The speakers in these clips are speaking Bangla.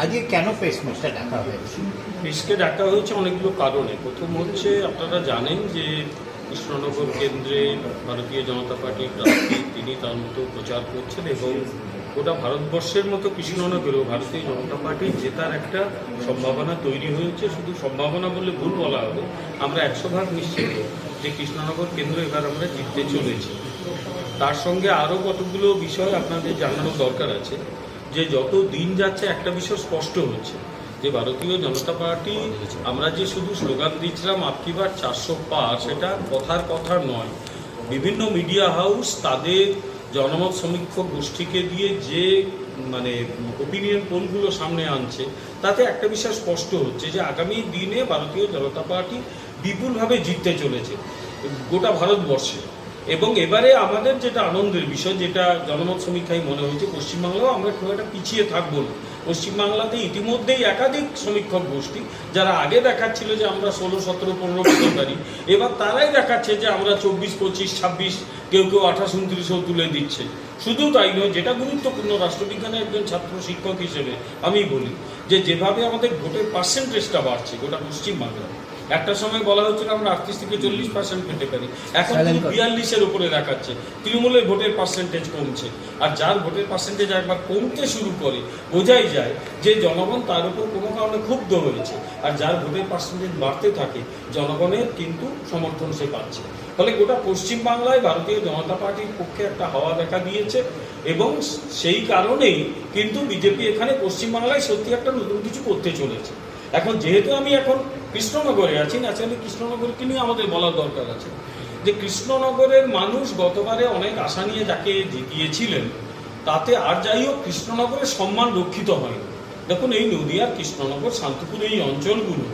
আজকে কেন প্রেস ডাকা হয়েছে? পিসকে ডাকা হয়েছে অনেকগুলো কারণে। প্রথম হচ্ছে, আপনারা জানেন যে কৃষ্ণনগর কেন্দ্রে ভারতীয় জনতা পার্টির প্রার্থী তিনি তার মতো প্রচার করছেন এবং গোটা ভারতবর্ষের মতো কৃষ্ণনগরেও ভারতীয় জনতা পার্টির জেতার একটা সম্ভাবনা তৈরি হয়েছে। শুধু সম্ভাবনা বললে ভুল বলা হবে, আমরা একশো ভাগ নিশ্চিত যে কৃষ্ণনগর কেন্দ্র এবার আমরা জিততে চলেছি। তার সঙ্গে আরও কতগুলো বিষয় আপনাদের জানানো দরকার আছে। যে যত দিন যাচ্ছে, একটা বিষয় স্পষ্ট হচ্ছে। যে ভারতীয় জনতা পার্টি, আমরা যে শুধু স্লোগান দিচ্ছিলাম আপকিবার চারশো পার সেটা কথার কথা নয়। বিভিন্ন মিডিয়া হাউস তাদের জনমত সমীক্ষক গোষ্ঠীকে দিয়ে যে মানে ওপিনিয়ন পোলগুলো সামনে আনছে, তাতে একটা বিষয় স্পষ্ট হচ্ছে যে আগামী দিনে ভারতীয় জনতা পার্টি বিপুলভাবে জিততে চলেছে। গোটা ভারতবর্ষে। এবং এবারে আমাদের যেটা আনন্দের বিষয়, যেটা জনমত সমীক্ষায় মনে হয়েছে, পশ্চিমবাংলাও আমরা খুব একটা পিছিয়ে থাকব না। পশ্চিমবাংলাতে ইতিমধ্যেই একাধিক সমীক্ষক গোষ্ঠী, যারা আগে দেখাচ্ছিল যে আমরা ষোলো, সতেরো, পনেরো পারি এবার তারাই দেখাচ্ছে যে আমরা চব্বিশ, পঁচিশ, ছাব্বিশ, কেউ কেউ আঠাশ, উনত্রিশও তুলে দিচ্ছে। শুধু তাই নয়, যেটা গুরুত্বপূর্ণ, রাষ্ট্রবিজ্ঞানের একজন ছাত্র শিক্ষক হিসেবে আমি বলি যে, যেভাবে আমাদের ভোটের পার্সেন্টেজটা বাড়ছে গোটা পশ্চিমবাংলায় একটা সময় বলা হচ্ছিল আমরা আটত্রিশ থেকে চল্লিশ পার্সেন্ট পেতে পারি। এখন বিয়াল্লিশের উপরে দেখাচ্ছে। তৃণমূলের ভোটের পার্সেন্টেজ কমছে। আর যার ভোটের পার্সেন্টেজ একবার কমতে শুরু করে বোঝাই যায় যে জনগণ তার উপর কোনো কারণে ক্ষুব্ধ হয়েছে। আর যার ভোটের পার্সেন্টেজ বাড়তে থাকে জনগণের কিন্তু সমর্থন সে পাচ্ছে। ফলে গোটা পশ্চিমবাংলায় ভারতীয় জনতা পার্টির পক্ষে একটা হাওয়া দেখা দিয়েছে এবং সেই কারণেই কিন্তু বিজেপি এখানে পশ্চিমবাংলায় সত্যি একটা নতুন কিছু করতে চলেছে। এখন যেহেতু আমি এখন কৃষ্ণনগরে আছি ন্যাচারালি কৃষ্ণনগরকে নিয়ে আমাদের বলার দরকার আছে। যে কৃষ্ণনগরের মানুষ গতবারে অনেক আশা নিয়ে যাকে জিতিয়েছিলেন তাতে আর যাই হোক কৃষ্ণনগরের সম্মান রক্ষিত হয়নি দেখুন, এই নদীয়ার কৃষ্ণনগর, শান্তিপুর, এই অঞ্চলগুলো,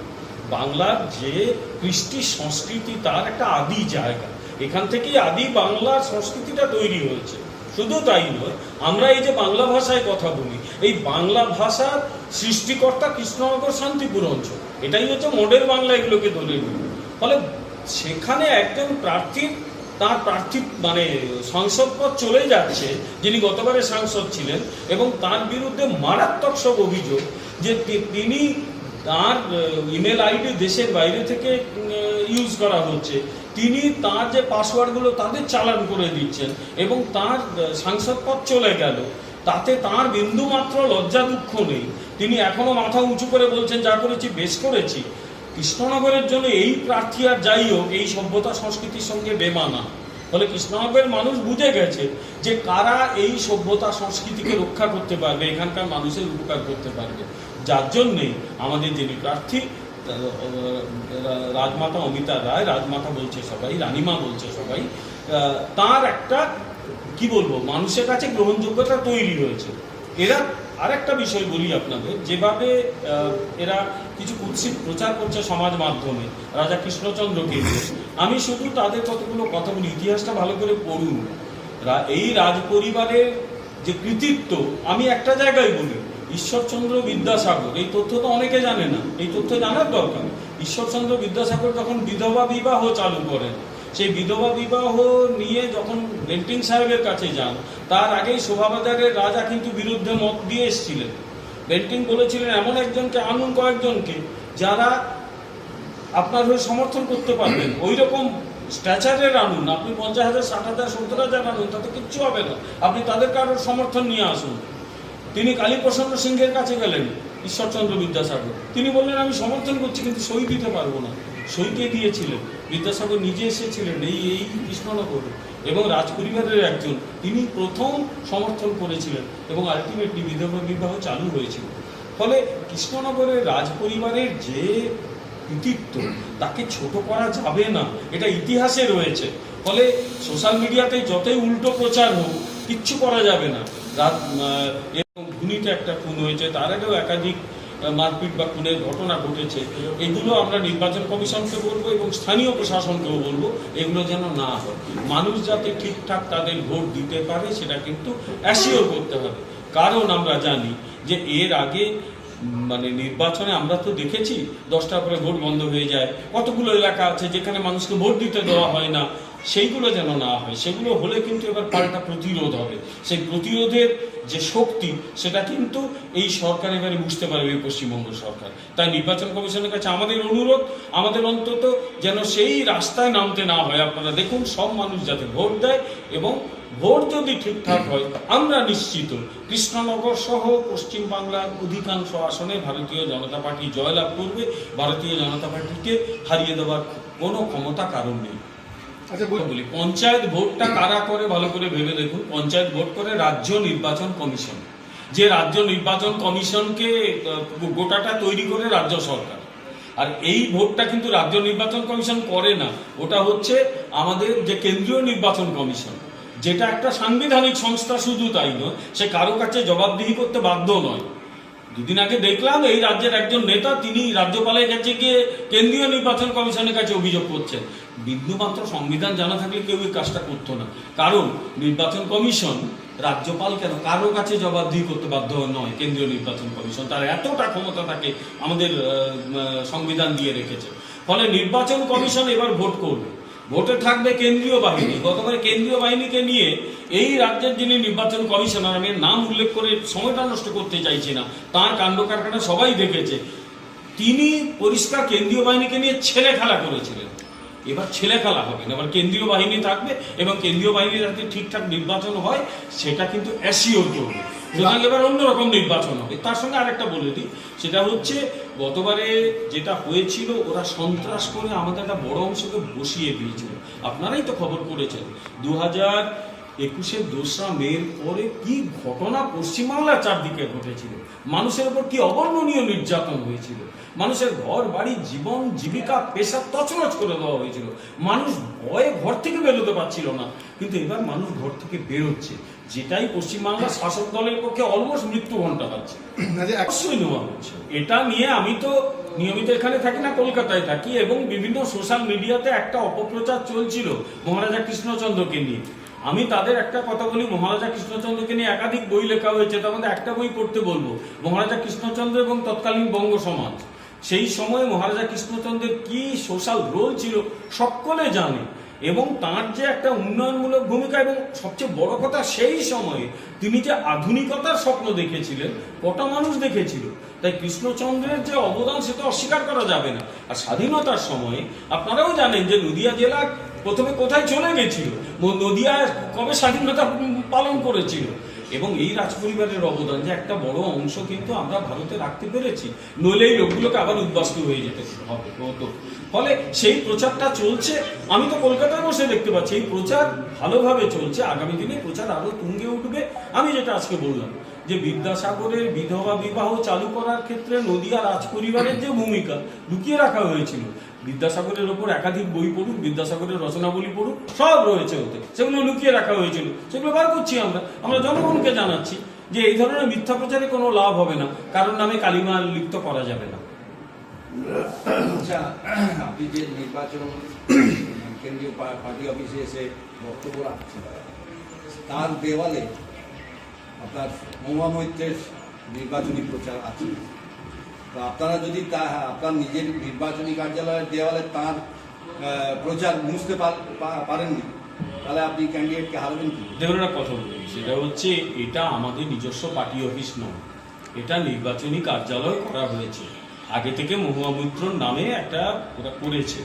বাংলার যে কৃষ্টি সংস্কৃতি, তার একটা আদি জায়গা। এখান থেকেই আদি বাংলার সংস্কৃতিটা তৈরি হয়েছে। শুধু তাই নয়, আমরা এই যে বাংলা ভাষায় কথা বলি, এই বাংলা ভাষার সৃষ্টিকর্তা কৃষ্ণনগর, শান্তিপুর অঞ্চল। এটাই হচ্ছে মডেল বাংলা এগুলোকে নিই ফলে সেখানে একজন প্রার্থীর তার প্রার্থী মানে সংসদ পদ চলে যাচ্ছে, যিনি গতবারে সাংসদ ছিলেন, এবং তার বিরুদ্ধে মারাত্মক সব অভিযোগ যে তিনি তার ইমেল আইডি দেশের বাইরে থেকে ইউজ করা হচ্ছে। তিনি তার যে পাসওয়ার্ডগুলো তাদের চালান করে দিচ্ছেন, এবং তার সাংসদ পদ চলে গেল। তাতে তার বিন্দু মাত্র লজ্জা দুঃখ নেই। তিনি এখনও মাথা উঁচু করে বলছেন, যা করেছি বেশ করেছি। কৃষ্ণনগরের জন্য এই প্রার্থী আর যাই হোক, এই সভ্যতা সংস্কৃতির সঙ্গে বেমানা। ফলে কৃষ্ণনগরের মানুষ বুঝে গেছে যে কারা এই সভ্যতা সংস্কৃতিকে রক্ষা করতে পারবে, এখানকার মানুষের উপকার করতে পারবে। যার জন্যেই আমাদের যিনি প্রার্থী রাজমাতা অমিতা রায়, রাজমাতা বলছে সবাই, রানীমা বলছে সবাই তার একটা কি বলব? মানুষের কাছে গ্রহণযোগ্যতা তৈরি হয়েছে এরা আরেকটা বিষয় বলি আপনাদের, যেভাবে এরা কিছু কুৎসিত প্রচার করছে সমাজ মাধ্যমে, রাজা কৃষ্ণচন্দ্রকে আমি শুধু তাদের কতগুলো কথা বলি, ইতিহাসটা ভালো করে পড়ুন। এই রাজ পরিবারের যে কৃতিত্ব, আমি একটা জায়গায় বলি, ঈশ্বরচন্দ্র বিদ্যাসাগর, এই তথ্য তো অনেকে জানে না, এই তথ্য জানার দরকার ঈশ্বরচন্দ্র বিদ্যাসাগর যখন বিধবা বিবাহ চালু করেন সেই বিধবা বিবাহ নিয়ে যখন বেন্টিং সাহেবের কাছে যান, তার আগেই শোভাবাজারের রাজা কিন্তু বিরুদ্ধে মত দিয়ে এসেছিলেন। বেন্টিং বলেছিলেন, এমন একজনকে আনুন কয়েকজনকে যারা আপনার হয়ে সমর্থন করতে পারবেন ওই রকম স্ট্যাচারের আনুন, আপনি পঞ্চাশ হাজার, ষাট হাজার, সত্তর হাজার আনুন, তাতে কিচ্ছু হবে না। আপনি তাদের কারোর সমর্থন নিয়ে আসুন। তিনি কালীপ্রসন্ন সিংহের কাছে গেলেন, ঈশ্বরচন্দ্র বিদ্যাসাগর। তিনি বললেন, আমি সমর্থন করছি, কিন্তু সই দিতে পারব না। সই কে দিয়েছিলেন। বিদ্যাসাগর নিজে এসেছিলেন, এই এই কৃষ্ণনগরে। এবং রাজপরিবারের একজন, তিনি প্রথম সমর্থন করেছিলেন এবং আলটিমেটলি বিধবা বিবাহ চালু হয়েছিল। ফলে কৃষ্ণনগরের রাজপরিবারের যে কৃতিত্ব, তাকে ছোট করা যাবে না, এটা ইতিহাসে রয়েছে। ফলে সোশ্যাল মিডিয়াতে যতই উল্টো প্রচার হোক, কিচ্ছু করা যাবে না। রাত এরকম ঘুনিতে একটা খুন হয়েছে, তার আগেও একাধিক মারপিট বা খুনের ঘটনা ঘটেছে, এগুলো আমরা নির্বাচন কমিশনকে বলব এবং স্থানীয় প্রশাসনকেও বলব, এগুলো যেন না হয়। মানুষ যাতে ঠিকঠাক তাদের ভোট দিতে পারে, সেটা কিন্তু অ্যাসিওর করতে হবে। কারণ আমরা জানি যে এর আগে মানে নির্বাচনে আমরা তো দেখেছি দশটার পরে ভোট বন্ধ হয়ে যায়, কতগুলো এলাকা আছে যেখানে মানুষকে ভোট দিতে দেওয়া হয় না, সেইগুলো যেন না হয়। সেগুলো হলে কিন্তু এবার পাল্টা প্রতিরোধ হবে। সেই প্রতিরোধের যে শক্তি, সেটা কিন্তু এই সরকার এবারে বুঝতে পারবে পশ্চিমবঙ্গ সরকার। তাই নির্বাচন কমিশনের কাছে আমাদের অনুরোধ, আমাদের অন্তত যেন সেই রাস্তায় নামতে না হয়। আপনারা দেখুন, সব মানুষ যাতে ভোট দেয় এবং ভোট যদি ঠিকঠাক হয়, আমরা নিশ্চিত। কৃষ্ণনগর সহ পশ্চিমবাংলার অধিকাংশ আসনে ভারতীয় জনতা পার্টি জয়লাভ করবে। ভারতীয় জনতা পার্টিকে হারিয়ে দেওয়ার কোনো ক্ষমতা কারণ নেই। আচ্ছা বলি, পঞ্চায়েত ভোটটা কারা করে, ভালো করে ভেবে দেখুন। পঞ্চায়েত ভোট করে রাজ্য নির্বাচন কমিশন। যে রাজ্য নির্বাচন কমিশনকে গোটাটা তৈরি করে রাজ্য সরকার। আর এই ভোটটা কিন্তু রাজ্য নির্বাচন কমিশন করে না। ওটা হচ্ছে আমাদের যে কেন্দ্রীয় নির্বাচন কমিশন। যেটা একটা সাংবিধানিক সংস্থা, শুধু তাই নয়, সে কারও কাছে জবাবদিহি করতে বাধ্য নয়। দুদিন আগে দেখলাম এই রাজ্যের একজন নেতা তিনি রাজ্যপালের কাছে গিয়ে কেন্দ্রীয় নির্বাচন কমিশনের কাছে অভিযোগ করছেন। বিন্দুমাত্র সংবিধান জানা থাকলে কেউ এই কাজটা করতো না। কারণ নির্বাচন কমিশন রাজ্যপাল কেন কারও কাছে জবাবদিহি করতে বাধ্য নয়, কেন্দ্রীয় নির্বাচন কমিশন। তার এতটা ক্ষমতা থাকে আমাদের সংবিধান দিয়ে রেখেছে। ফলে নির্বাচন কমিশন এবার ভোট করবে। ভোটে থাকবে কেন্দ্রীয় বাহিনী। গতবারে কেন্দ্রীয় বাহিনীকে নিয়ে এই রাজ্যের যিনি নির্বাচন কমিশনার, আমি নাম উল্লেখ করে সময়টা নষ্ট করতে চাইছি না। তার কাণ্ড কারখানা সবাই দেখেছে। তিনি পরিষ্কার কেন্দ্রীয় বাহিনীকে নিয়ে ছেলে খেলা করেছিলেন। এবার ছেলে খেলা হবে না, এবার কেন্দ্রীয় বাহিনী থাকবে এবং কেন্দ্রীয় বাহিনী যাতে ঠিকঠাক নির্বাচন হয়, সেটা কিন্তু অ্যাসিওর করবে সুতরাং এবার অন্যরকম নির্বাচন হবে তার সঙ্গে আরেকটা বলে দিই, সেটা হচ্ছে গতবারে যেটা হয়েছিল, ওরা সন্ত্রাস করে আমাদের একটা বড় অংশকে বসিয়ে দিয়েছিল। আপনারাই তো খবর করেছেন দু হাজার একুশের দোসরা মেয়ের পরে কি ঘটনা পশ্চিমবাংলার চারদিকে ঘটেছিল? মানুষের উপর কি অবর্ণনীয় নির্যাতন হয়েছিল? মানুষের ঘর, বাড়ি, জীবন, জীবিকা, পেশা তছনছ করে দেওয়া হয়েছিল। মানুষ ভয়ে ঘর থেকে বেরোতে পারছিল না। কিন্তু এবার মানুষ ঘর থেকে বেরোচ্ছে। যেটাই পশ্চিমবাংলার শাসক দলের পক্ষে অলমোস্ট মৃত্যু ঘণ্টা পাচ্ছে। অবশ্যই নেওয়া হচ্ছে। এটা নিয়ে আমি তো নিয়মিত এখানে থাকি না কলকাতায় থাকি এবং বিভিন্ন সোশ্যাল মিডিয়াতে একটা অপপ্রচার চলছিল মহারাজা কৃষ্ণচন্দ্রকে নিয়ে। আমি তাদের একটা কথা বলি মহারাজা কৃষ্ণচন্দ্রকে নিয়ে একাধিক বই লেখা হয়েছে তার মধ্যে একটা বই পড়তে বলব। মহারাজা কৃষ্ণচন্দ্র এবং তৎকালীন বঙ্গ সমাজ। সেই সময় মহারাজা কৃষ্ণচন্দ্রের কি সোশ্যাল রোল ছিল সকলে জানে। এবং তার যে একটা উন্নয়নমূলক ভূমিকা এবং সবচেয়ে বড় কথা সেই সময়ে তিনি যে আধুনিকতার স্বপ্ন দেখেছিলেন, কটা মানুষ দেখেছিল, তাই কৃষ্ণচন্দ্রের যে অবদান সেটা অস্বীকার করা যাবে না। আর স্বাধীনতার সময়ে আপনারাও জানেন যে নদিয়া জেলা প্রথমে কোথায় চলে গেছিল, নদিয়া কবে স্বাধীনতা পালন করেছিল। এবং এই রাজপরিবারের অবদান যে একটা বড় অংশ কিন্তু আমরা ভারতে রাখতে পেরেছি, নইলে এই লোকগুলোকে আবার উদ্বাস্ত হয়ে যেতে হবে। হতো ফলে সেই প্রচারটা চলছে। আমি তো কলকাতায় বসে দেখতে পাচ্ছি, এই প্রচার ভালোভাবে চলছে। আগামী দিনে প্রচার আরও তুঙ্গে উঠবে। আমি যেটা আজকে বললাম, যে বিদ্যাসাগরের বিধবা বিবাহ চালু করার ক্ষেত্রে নদিয়া রাজ পরিবারের যে ভূমিকা লুকিয়ে রাখা হয়েছিল বিদ্যাসাগরের ওপর একাধিক বই পড়ুন, বিদ্যাসাগরের রচনাবলী পড়ুন, সব রয়েছে ওতে। সেগুলো লুকিয়ে রাখা হয়েছিল। সেগুলো বার করছি আমরা। আমরা জনগণকে জানাচ্ছি যে এই ধরনের মিথ্যা প্রচারে কোনো লাভ হবে না। কারণ নামে কালিমা লিপ্ত করা যাবে না। আচ্ছা আপনি যে নির্বাচন কেন্দ্রীয় পার্টি অফিসে এসে বক্তব্য রাখছেন, তার দেওয়ালে আপনার মহুয়া মৈত্রের নির্বাচনী প্রচার আছে। আপনারা যদি তা, আপনার নিজের নির্বাচনী কার্যালয়ের দেওয়ালে তার প্রচার মুছতে পার- পারেননি, তাহলে আপনি ক্যান্ডিডেটকে হারবেন কি? দেখুন, একটা কথা বলি, সেটা হচ্ছে এটা আমাদের নিজস্ব পার্টি অফিস নয়, এটা নির্বাচনী কার্যালয় করা হয়েছে। আগে থেকে মহুয়া নামে একটা ওরা করেছে।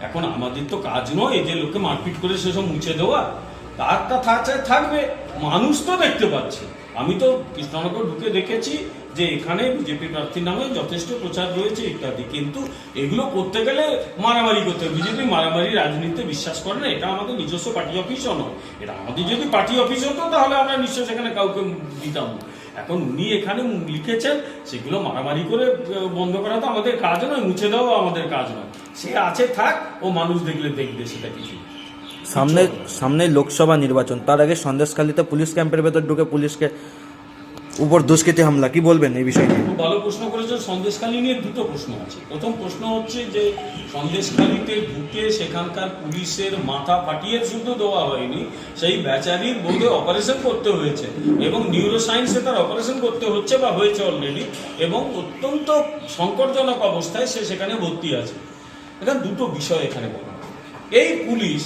এখন আমাদের তো কাজ নয় যে লোককে মারপিট করে সেসব মুছে দেওয়া, তারটা থাকছে, থাকবে, মানুষ তো দেখতে পাচ্ছে। আমি তো কৃষ্ণনগর ঢুকে দেখেছি যে এখানে বিজেপি প্রার্থীর নামে যথেষ্ট প্রচার রয়েছে ইত্যাদি। কিন্তু এগুলো করতে গেলে মারামারি করতে হবে। বিজেপি মারামারি রাজনীতিতে বিশ্বাস করে না, এটা আমাদের নিজস্ব পার্টি অফিসও নয়। এটা আমাদের যদি পার্টি অফিস হতো, তাহলে আমরা নিশ্চয় সেখানে কাউকে দিতাম। এখন উনি এখানে লিখেছেন, সেগুলো মারামারি করে বন্ধ করা তো আমাদের কাজ নয়, মুছে দেওয়া আমাদের কাজ নয়। সে আছে, থাক, ও মানুষ দেখলে দেখবে সেটা কিছু। সামনে সামনে লোকসভা নির্বাচন, তার আগে সন্দেশখালীতে পুলিশ ক্যাম্পের ভেতর ঢুকে পুলিশকে উপর দুষ্কৃতী হামলা, কি বলবেন এই বিষয়ে খুব ভালো প্রশ্ন করেছেন, সন্দেশখালী নিয়ে দুটো প্রশ্ন আছে। প্রথম প্রশ্ন হচ্ছে যে, সন্দেশখালীতে ঢুকে সেখানকার পুলিশের মাথা ফাটিয়ে শুধু দেওয়া হয়নি, সেই বেচারির বোধে অপারেশন করতে হয়েছে এবং নিউরো সায়েন্সে তার অপারেশন করতে হচ্ছে বা হয়েছে অলরেডি এবং অত্যন্ত সংকটজনক অবস্থায় সে সেখানে ভর্তি আছে। এখানে দুটো বিষয় এখানে বলা। এই পুলিশ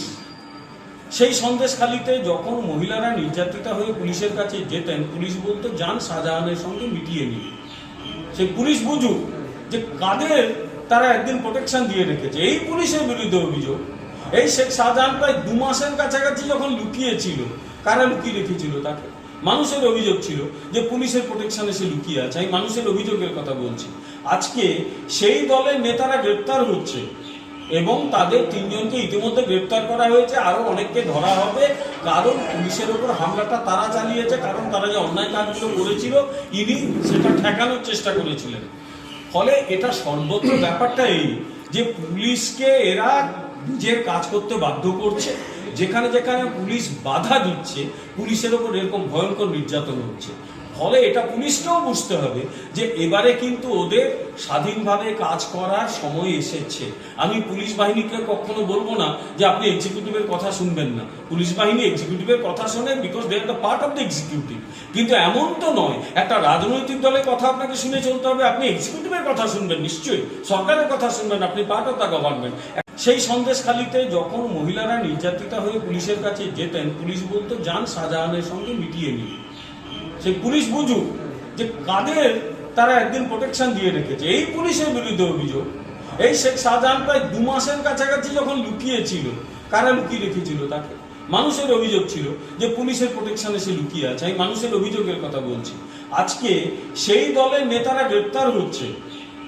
সেই সন্দেশখালিতে যখন মহিলারা নির্যাতিতা হয়ে পুলিশের কাছে যেতেন, পুলিশ বলতো, যান শাহজাহানের সঙ্গে মিটিয়ে নিয়ে সেই পুলিশ বুঝুক যে কাদের তারা একদিন প্রোটেকশন দিয়ে রেখেছে। এই পুলিশের বিরুদ্ধে অভিযোগ। এই শেখ শাহজাহান প্রায় দু মাসের কাছাকাছি যখন লুকিয়েছিল, কারা লুকিয়ে রেখেছিল তাকে? মানুষের অভিযোগ ছিল যে পুলিশের প্রোটেকশনে সে লুকিয়ে আছে। আমি মানুষের অভিযোগের কথা বলছি। আজকে সেই দলের নেতারা গ্রেপ্তার হচ্ছে। এবং তাদের তিনজনকে ইতিমধ্যে গ্রেপ্তার করা হয়েছে। আরও অনেককে ধরা হবে। কারণ পুলিশের ওপর হামলাটা তারা চালিয়েছে, কারণ তারা যে অন্যায় কাজগুলো করেছিল, ইনি সেটা ঠেকানোর চেষ্টা করেছিলেন। ফলে এটা সর্বত্র ব্যাপারটা এই যে পুলিশকে এরা নিজের কাজ করতে বাধ্য করছে, যেখানে যেখানে পুলিশ বাধা দিচ্ছে, পুলিশের ওপর এরকম ভয়ঙ্কর নির্যাতন হচ্ছে। ফলে এটা পুলিশকেও বুঝতে হবে যে এবারে কিন্তু ওদের স্বাধীনভাবে কাজ করার সময় এসেছে। আমি পুলিশ বাহিনীকে কখনো বলব না যে আপনি এক্সিকিউটিভের কথা শুনবেন না। পুলিশ বাহিনী এক্সিকিউটিভের কথা শোনে because they are the part of the executive কিন্তু এমন তো নয়, একটা রাজনৈতিক দলের কথা আপনাকে শুনে চলতে হবে, আপনি এক্সিকিউটিভের কথা শুনবেন নিশ্চয়ই। সরকারের কথা শুনবেন, আপনি পার্ট অফ দ্য গভর্নমেন্ট সেই সন্দেশখালিতে যখন মহিলারা নির্যাতিতা হয়ে পুলিশের কাছে যেতেন, পুলিশ বলতো, যান, শাহজাহানের সঙ্গে মিটিয়ে নিন। সেই পুলিশ বুঝুক যে কাদের তারা একদিন প্রোটেকশন দিয়ে রেখেছে। এই পুলিশের বিরুদ্ধে অভিযোগ। এই শেখ শাহজাহান প্রায় দু মাসের কাছাকাছি যখন লুকিয়েছিল, কারা লুকিয়ে রেখেছিল তাকে? মানুষের অভিযোগ ছিল যে পুলিশের প্রোটেকশনে সে লুকিয়ে আছে। আমি মানুষের অভিযোগের কথা বলছি। আজকে সেই দলের নেতারা গ্রেপ্তার হচ্ছে।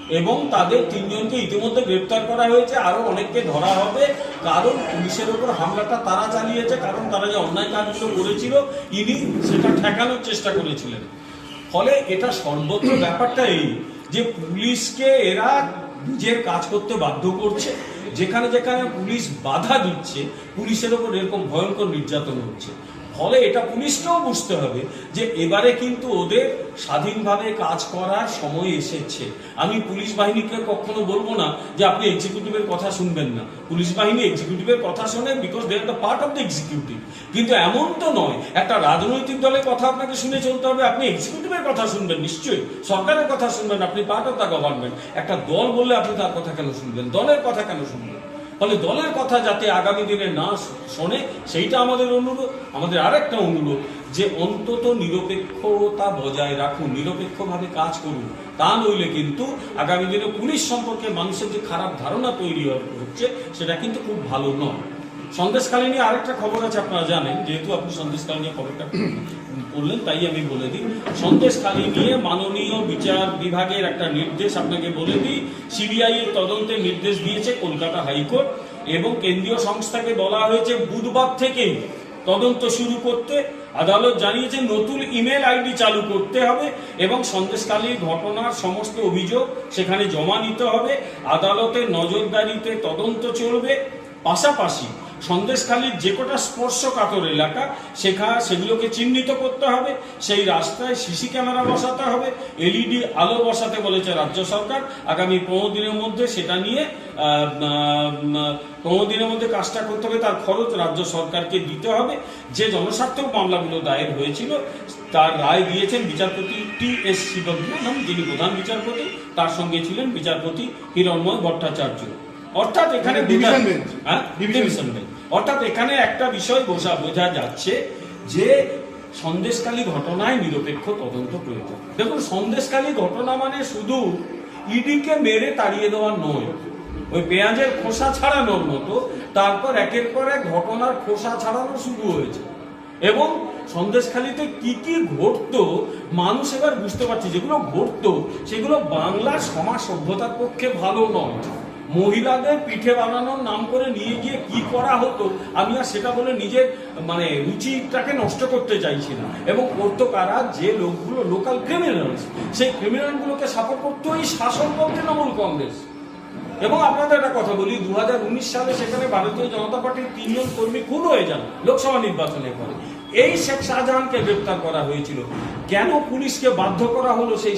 এবং তাদের তিনজনকে ইতিমধ্যে গ্রেপ্তার করা হয়েছে। আরও অনেককে ধরা হবে। কারণ পুলিশের ওপর হামলাটা তারা চালিয়েছে, কারণ তারা যে অন্যায় কাজগুলো করেছিল, ইনি সেটা ঠেকানোর চেষ্টা করেছিলেন। ফলে এটা সর্বত্র ব্যাপারটা এই যে পুলিশকে এরা নিজের কাজ করতে বাধ্য করছে। যেখানে যেখানে পুলিশ বাধা দিচ্ছে, পুলিশের ওপর এরকম ভয়ঙ্কর নির্যাতন হচ্ছে। ফলে এটা পুলিশকেও বুঝতে হবে যে এবারে কিন্তু ওদের স্বাধীনভাবে কাজ করার সময় এসেছে। আমি পুলিশ বাহিনীকে কখনো বলব না যে আপনি এক্সিকিউটিভের কথা শুনবেন না। পুলিশ বাহিনী এক্সিকিউটিভের কথা শোনে because they are the part of the executive কিন্তু এমন তো নয়, একটা রাজনৈতিক দলের কথা আপনাকে শুনে চলতে হবে, আপনি এক্সিকিউটিভের কথা শুনবেন নিশ্চয়ই। সরকারের কথা শুনবেন, আপনি পার্ট অফ দ্য গভর্নমেন্ট একটা দল বললে আপনি তার কথা কেন শুনবেন? দলের কথা কেন শুনবেন? ফলে দলের কথা যাতে আগামী দিনে না শোনে, সেইটা আমাদের অনুরোধ। আমাদের আরেকটা অনুরোধ যে অন্তত নিরপেক্ষতা বজায় রাখুন, নিরপেক্ষভাবে কাজ করুন। তা নইলে কিন্তু আগামী দিনে পুলিশ সম্পর্কে মানুষের যে খারাপ ধারণা তৈরি হচ্ছে, সেটা কিন্তু খুব ভালো নয়। সন্দেশকালী নিয়ে আরেকটা খবর আছে, আপনারা জানেন, যেহেতু আপনি সন্দেশকালী নিয়ে খবরটা বললেন, তাই আমি বলে দিই। সন্দেশকালী নিয়ে মাননীয় বিচার বিভাগের একটা নির্দেশ আপনাকে বলে দিই। সিবিআই এর তদন্তের নির্দেশ দিয়েছে কলকাতা হাইকোর্ট এবং কেন্দ্রীয় সংস্থাকে বলা হয়েছে, বুধবার থেকেই তদন্ত শুরু করতে। আদালত জানিয়েছে, নতুন ইমেল আইডি চালু করতে হবে এবং সন্দেশকালীর ঘটনার সমস্ত অভিযোগ সেখানে জমা নিতে হবে। আদালতের নজরদারিতে তদন্ত চলবে। পাশাপাশি সন্দেশখালীর যে কটা স্পর্শকাতর এলাকা সেখানে সেগুলোকে চিহ্নিত করতে হবে সেই রাস্তায় সিসি ক্যামেরা বসাতে হবে এলইডি আলো বসাতে বলেছে রাজ্য সরকার। আগামী পনেরো দিনের মধ্যে সেটা নিয়ে পনেরো দিনের মধ্যে কাজটা করতে হবে তার খরচ রাজ্য সরকারকে দিতে হবে। যে জনস্বার্থক মামলাগুলো দায়ের হয়েছিল তার রায় দিয়েছেন বিচারপতি টি এস শিবজ্ঞানম যিনি প্রধান বিচারপতি তার সঙ্গে ছিলেন বিচারপতি হিরণময় ভট্টাচার্য। অর্থাৎ এখানে বোঝা- bench। হ্যাঁ? ডিভিশন বেঞ্চ অর্থাৎ এখানে একটা বিষয় বোঝা বোঝা যাচ্ছে যে সন্দেশকালী ঘটনায় নিরপেক্ষ তদন্ত প্রয়োজন। দেখুন সন্দেশকালী ঘটনা মানে শুধু ইডিকে মেরে তাড়িয়ে দেওয়া নয়, ওই পেঁয়াজের খোসা ছাড়ানোর মতো, তারপর একের পর এক ঘটনার খোসা ছাড়ানো শুরু হয়েছে। এবং সন্দেশখালিতে কি কি ঘটতো, মানুষ এবার বুঝতে পারছে, যেগুলো ঘটতো, সেগুলো বাংলার সমাজ সভ্যতার পক্ষে ভালো নয়। মহিলাদের পিঠে বানানোর নাম করে নিয়ে গিয়ে কি করা হতো, আমি আর সেটা বলে নিজের মানে রুচিটাকে নষ্ট করতে চাইছি না। এবং করতো কারা, যে লোকগুলো লোকাল ক্রিমিনালস সেই ক্রিমিনালগুলোকে সাপোর্ট করতো এই শাসক দল তৃণমূল কংগ্রেস। এবং আপনাদের একটা কথা বলি দু হাজার উনিশ সালে সেখানে ভারতীয় জনতা পার্টির তিনজন কর্মী খুন হয়ে যান লোকসভা নির্বাচনের পরে। এই শেখ শাহজাহানকে গ্রেপ্তার করা হয়েছিল। কেন পুলিশকে বাধ্য করা হলো সেই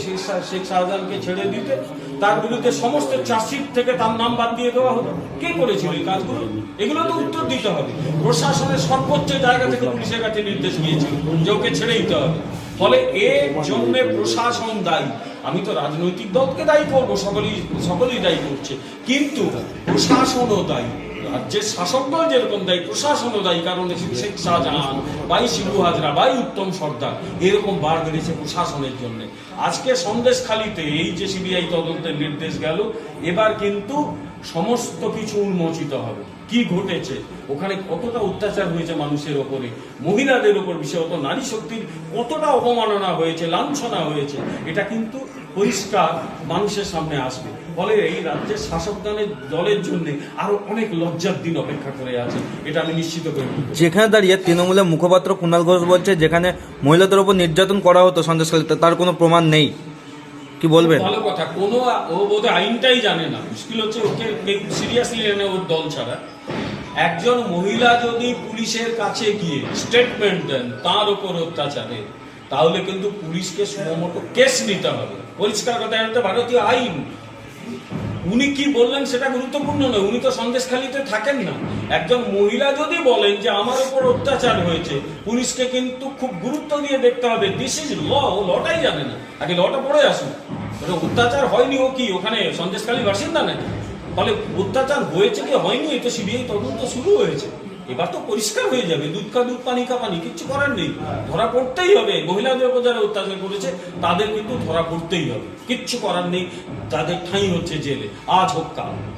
শেখ শাহজাহানকে ছেড়ে দিতে? তার বিরুদ্ধে সমস্ত চাষির থেকে তার নাম বাদ দিয়ে দেওয়া হলো। কে করেছিল এই কাজগুলো? এগুলো তো উত্তর দিতে হবে। প্রশাসনের সর্বোচ্চ জায়গা থেকে পুলিশের কাছে নির্দেশ দিয়েছিল যে ওকে ছেড়ে দিতে হবে। ফলে এর জন্যে প্রশাসন দায়ী। আমি তো রাজনৈতিক দলকে দায়ী করব, সকলেই সকলেই দায়ী করছে। কিন্তু প্রশাসনও দায়ী। রাজ্যের শাসক দল যেরকম প্রশাসনও কারণ শেখ শাহজাহান, বাই শিবু হাজরা, বাই উত্তম সর্দার, এরকম বার বেড়েছে প্রশাসনের জন্য। আজকে সন্দেশখালিতে এই যে সিবিআই তদন্তের নির্দেশ গেল, এবার কিন্তু সমস্ত কিছু উন্মোচিত হবে। কি ঘটেছে? ওখানে কতটা অত্যাচার হয়েছে মানুষের ওপরে? মহিলাদের ওপর বিশেষত নারী শক্তির কতটা অবমাননা হয়েছে, লাঞ্ছনা হয়েছে, এটা কিন্তু পরিষ্কার মানুষের সামনে আসবে। ফলে এই রাজ্যের শাসক দলের দলের জন্য আরও অনেক লজ্জার দিন অপেক্ষা করে আছে এটা আমি নিশ্চিত করি। যেখানে দাঁড়িয়ে তৃণমূলের মুখপাত্র কুণাল ঘোষ বলছে যেখানে মহিলাদের উপর নির্যাতন করা হতো সন্দেশখালীতে তার কোনো প্রমাণ নেই। কি বলবেন? ভালো কথা কোনো ও বোধহয় আইনটাই জানে না। মুশকিল হচ্ছে ওকে সিরিয়াসলি এনে ওর দল ছাড়া। একজন মহিলা যদি পুলিশের কাছে গিয়ে স্টেটমেন্ট দেন তার উপর অত্যাচারে তাহলে কিন্তু পুলিশকে সুমোটো কেস নিতে হবে। পরিষ্কার কথা একটা ভারতীয় আইন। উনি কি বললেন সেটা গুরুত্বপূর্ণ নয়, উনি তো সন্দেশখালিতে থাকেন না। একজন মহিলা যদি বলেন যে আমার উপর অত্যাচার হয়েছে, পুলিশকে কিন্তু খুব গুরুত্ব দিয়ে দেখতে হবে। দিস ইজ ল লটাই জানে না। আগে লটা পড়ে আসুন। অত্যাচার হয়নি ও কি? ওখানে সন্দেশখালী বাসিন্দা নাকি? ফলে অত্যাচার হয়েছে কি হয়নি? এটা সিবিআই তদন্ত শুরু হয়েছে। এবার তো পরিষ্কার হয়ে যাবে, দুধ কা দুধ পানি কা পানি, কিচ্ছু করার নেই। ধরা পড়তেই হবে। মহিলাদের উপর যারা অত্যাচার করেছে, তাদের কিন্তু ধরা পড়তেই হবে। কিচ্ছু করার নেই, তাদের ঠাঁই হচ্ছে জেলে। আজ হোক কাল।